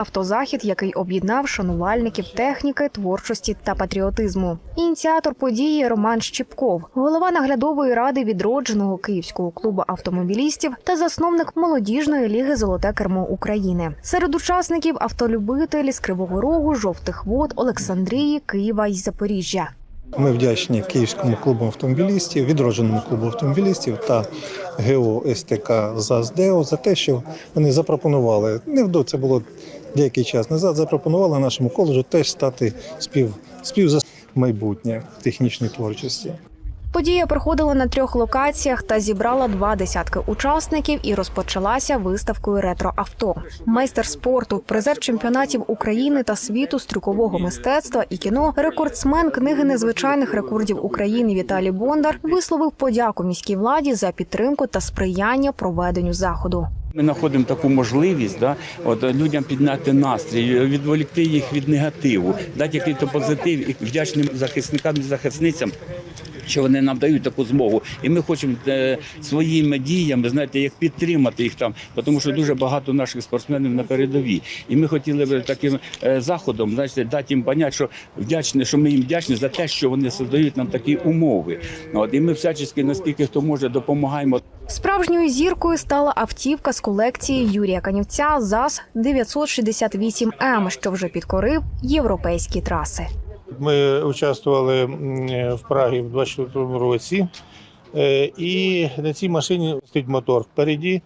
Автозахід, який об'єднав шанувальників техніки, творчості та патріотизму. Ініціатор події Роман Щіпков, голова наглядової ради відродженого київського клубу автомобілістів та засновник молодіжної ліги Золоте кермо України. Серед учасників автолюбителі з Кривого Рогу, жовтих вод, Олександрії, Києва і Запоріжжя. Ми вдячні Київському клубу автомобілістів, відродженому клубу автомобілістів та ГО СТК ЗАЗДЕО за те, що вони запропонували невдо це було деякий час назад. Запропонували нашому коледжу теж стати спів співзас майбутнє технічної творчості. Подія проходила на трьох локаціях та зібрала два десятки учасників і розпочалася виставкою ретроавто. Майстер спорту, призер чемпіонатів України та світу з мистецтва і кіно, рекордсмен книги незвичайних рекордів України Віталій Бондар висловив подяку міській владі за підтримку та сприяння проведенню заходу. Ми знаходимо таку можливість да, от, людям підняти настрій, відволікти їх від негативу, дати якийсь позитив і вдячним захисникам і захисницям. Що вони нам дають таку змогу, і ми хочемо е, своїми діями, знаєте, як підтримати їх там, тому що дуже багато наших спортсменів на передовій. І ми хотіли б таким е, заходом, знаєте, дати їм поняти, що вдячні, що ми їм вдячні за те, що вони создають нам такі умови. От і ми всячески, наскільки хто може, допомагаємо Справжньою зіркою стала автівка з колекції Юрія Канівця ЗАЗ 968М, що вже підкорив європейські траси. Ми участвували в Прагі в 24 році, Е, і на цій машині стоїть мотор впереді.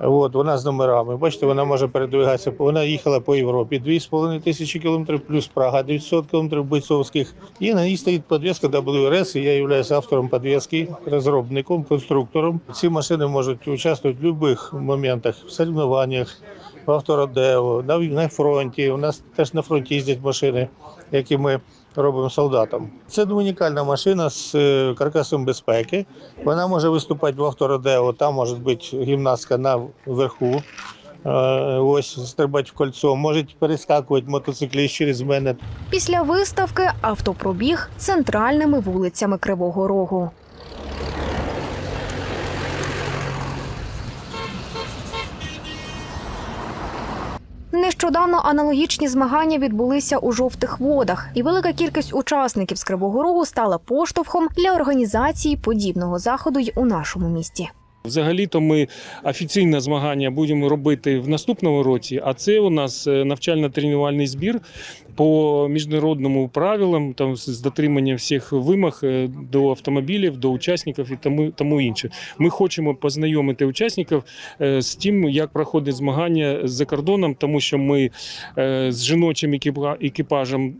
От, вона з номерами. Бачите, вона може передвигатися. Вона їхала по Європі 2,5 тисячі кілометрів, плюс Прага 900 кілометрів бойцовських. І на ній стоїть підвізка WRS, і я являюсь автором підвізки, розробником, конструктором. Ці машини можуть участвувати в будь-яких моментах, в соревнованнях, в автородео, на, фронті. У нас теж на фронті їздять машини, які ми робимо солдатам. Це унікальна машина з е, каркасом безпеки. Вона може виступати в автородео, там може бути гімнастка на верху. Е, Ось стрибати в кольцо, можуть перескакувати мотоцикліст через мене. Після виставки автопробіг центральними вулицями Кривого Рогу. Нещодавно аналогічні змагання відбулися у жовтих водах, і велика кількість учасників з Кривого Рогу стала поштовхом для організації подібного заходу й у нашому місті. Взагалі-то ми офіційне змагання будемо робити в наступному році, а це у нас е, навчально-тренувальний збір по міжнародному правилам, там з дотриманням всіх вимог е, до автомобілів, до учасників і тому, тому інше. Ми хочемо познайомити учасників е, з тим, як проходить змагання за кордоном, тому що ми з жіночим екіпажем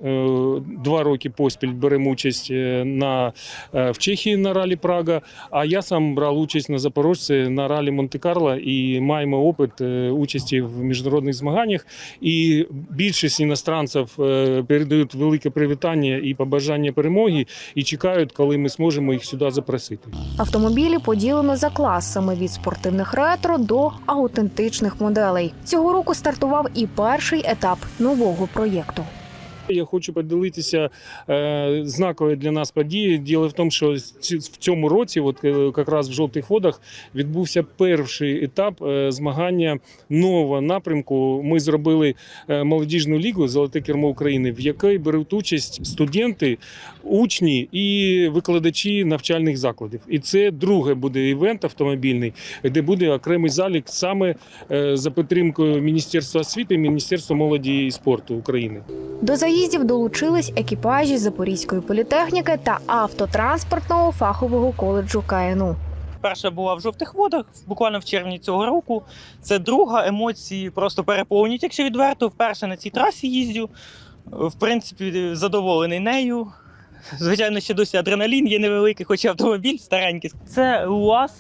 два роки поспіль беремо участь на в Чехії на ралі Прага. А я сам брав участь на Запорожці на ралі Монте-Карло і маємо опит е, участі в міжнародних змаганнях. І більшість іностранців е, передають велике привітання і побажання перемоги, і чекають, коли ми зможемо їх сюди запросити. Автомобілі поділено за класами від спортивних ретро до аутентичних моделей. Цього року стартував і перший етап нового проєкту. Я хочу поділитися е, знаковою для нас подією. Діло в тому, що в цьому році, от е, якраз в жовтих водах, відбувся перший етап е, змагання нового напрямку. Ми зробили молодіжну лігу Золоте кермо України, в якій беруть участь студенти, учні і викладачі навчальних закладів. І це друге буде івент автомобільний, де буде окремий залік саме за підтримкою Міністерства освіти і Міністерства молоді і спорту України. До заїздів долучились екіпажі Запорізької політехніки та автотранспортного фахового коледжу КНУ. Перша була в жовтих водах, буквально в червні цього року. Це друга емоції просто переповнюють, якщо відверто. Вперше на цій трасі їздю. В принципі, задоволений нею. Звичайно, ще досі адреналін є невеликий, хоч автомобіль старенький. Це УАЗ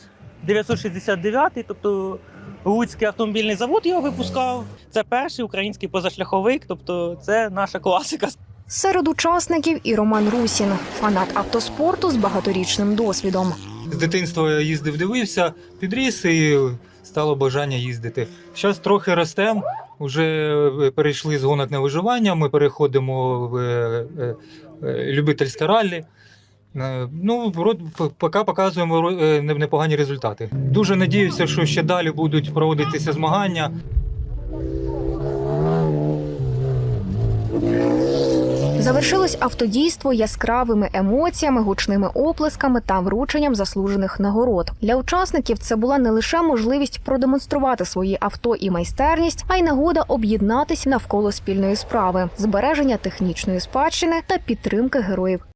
969, тобто Луцький автомобільний завод його випускав. Це перший український позашляховик, тобто це наша класика. Серед учасників і Роман Русін, фанат автоспорту з багаторічним досвідом. З дитинства я їздив, дивився, підріс і стало бажання їздити. Зараз трохи ростемо, вже перейшли з гонок на виживання, ми переходимо в е, е, е, любительське раллі. Е, Ну, поки показуємо е, не- непогані результати. Дуже надіюся, що ще далі будуть проводитися змагання. Завершилось автодійство яскравими емоціями, гучними оплесками та врученням заслужених нагород. Для учасників це була не лише можливість продемонструвати свої авто і майстерність, а й нагода об'єднатися навколо спільної справи, збереження технічної спадщини та підтримки героїв